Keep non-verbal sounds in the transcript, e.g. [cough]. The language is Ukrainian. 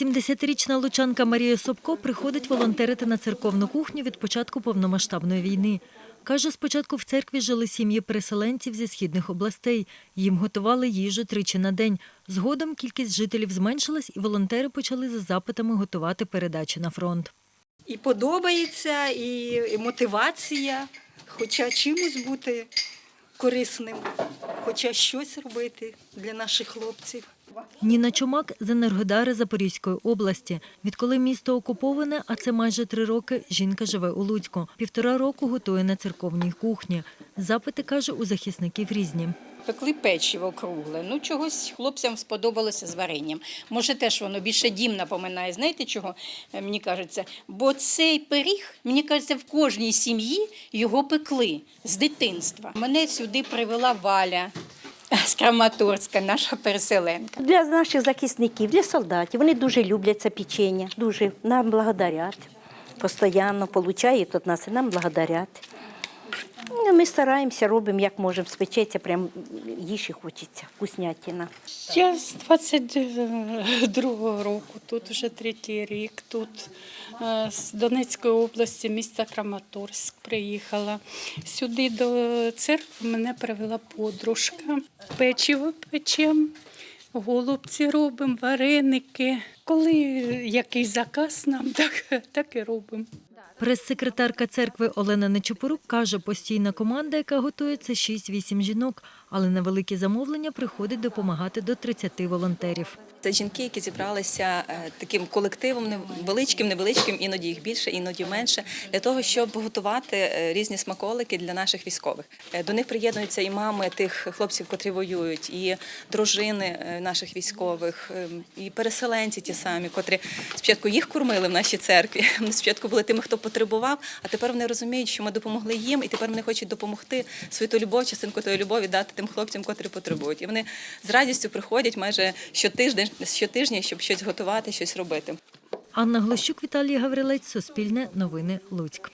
70-річна лучанка Марія Собко приходить волонтерити на церковну кухню від початку повномасштабної війни. Каже, спочатку в церкві жили сім'ї переселенців зі східних областей. Їм готували їжу тричі на день. Згодом кількість жителів зменшилась, і волонтери почали за запитами готувати передачі на фронт. І подобається, і, мотивація, хоча чимось бути корисним, хоча щось робити для наших хлопців. Ніна Чумак з Енергодари Запорізької області. Відколи місто окуповане, а це майже три роки, жінка живе у Луцьку. Півтора року готує на церковній кухні. Запити, каже, у захисників різні. Пекли печиво кругле. Ну, чогось хлопцям сподобалося з варенням. Може, теж воно більше дім напоминає. Знаєте чого? Е, Мені кажеться, бо цей пиріг, мені кажеться, в кожній сім'ї його пекли з дитинства. Мене сюди привела Валя з Краматорська, наша переселенка. Для наших захисників, для солдатів. Вони дуже люблять це печення, дуже нам благодарять. Постоянно получають від нас і нам благодарять. Ну, Ми стараємося, робимо, як можемо, спечеться, прям їжі хочеться, вкуснятина. Я з 22-го року, тут вже третій рік, тут е, з Донецької області, міста Краматорськ приїхала. Сюди до церкви мене привела подружка. Печиво печем, голубці робимо, вареники. Коли якийсь заказ нам, [laughs] так, так і робимо. Прес-секретарка церкви Олена Нечепорук каже, постійна команда, яка готується це 6-8 жінок, але на великі замовлення приходить допомагати до 30 волонтерів. Це жінки, які зібралися е, таким колективом невеличким, невеличким, іноді їх більше, іноді менше, для того, щоб готувати е, різні смаколики для наших військових. Е, До них приєднуються і мами тих хлопців, котрі воюють, і дружини наших військових, і переселенці ті самі, котрі спочатку їх кормили в нашій церкві. [laughs] Спочатку були тими, хто потребував, а тепер вони розуміють, що ми допомогли їм, і тепер вони хочуть допомогти свою ту любов, частинку тої любові дати тим хлопцям, котрі потребують. І вони з радістю приходять майже щотижня, щотижня, щоб щось готувати, щось робити. Анна Глощук, Віталій Гаврилець, Суспільне, Новини, Луцьк.